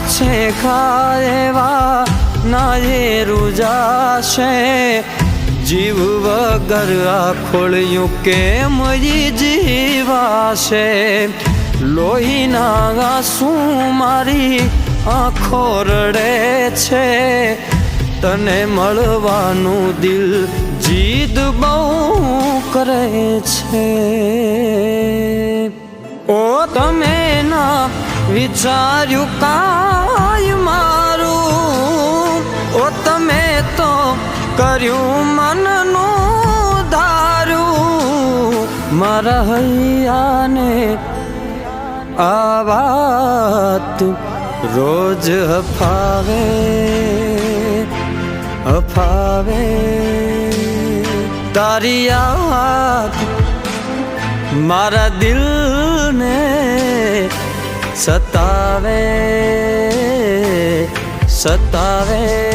છે ખાએવા ના એ રૂજાશે જીવ વગર આ ખોળ્યું કે મરી જીવાશે? લોહીના આંસુ મારી આંખો રડે છે. તને મળવાનું દિલ જીદ બહુ કરે છે. ઓ, તમે ના વિચાર્યું કાય તો કર્યું મનનું ધારું. મારા હૈયાને આ વાત રોજ હફાવે હફાવે. તારી યાદ મારા દિલને સતાવે સતાવે.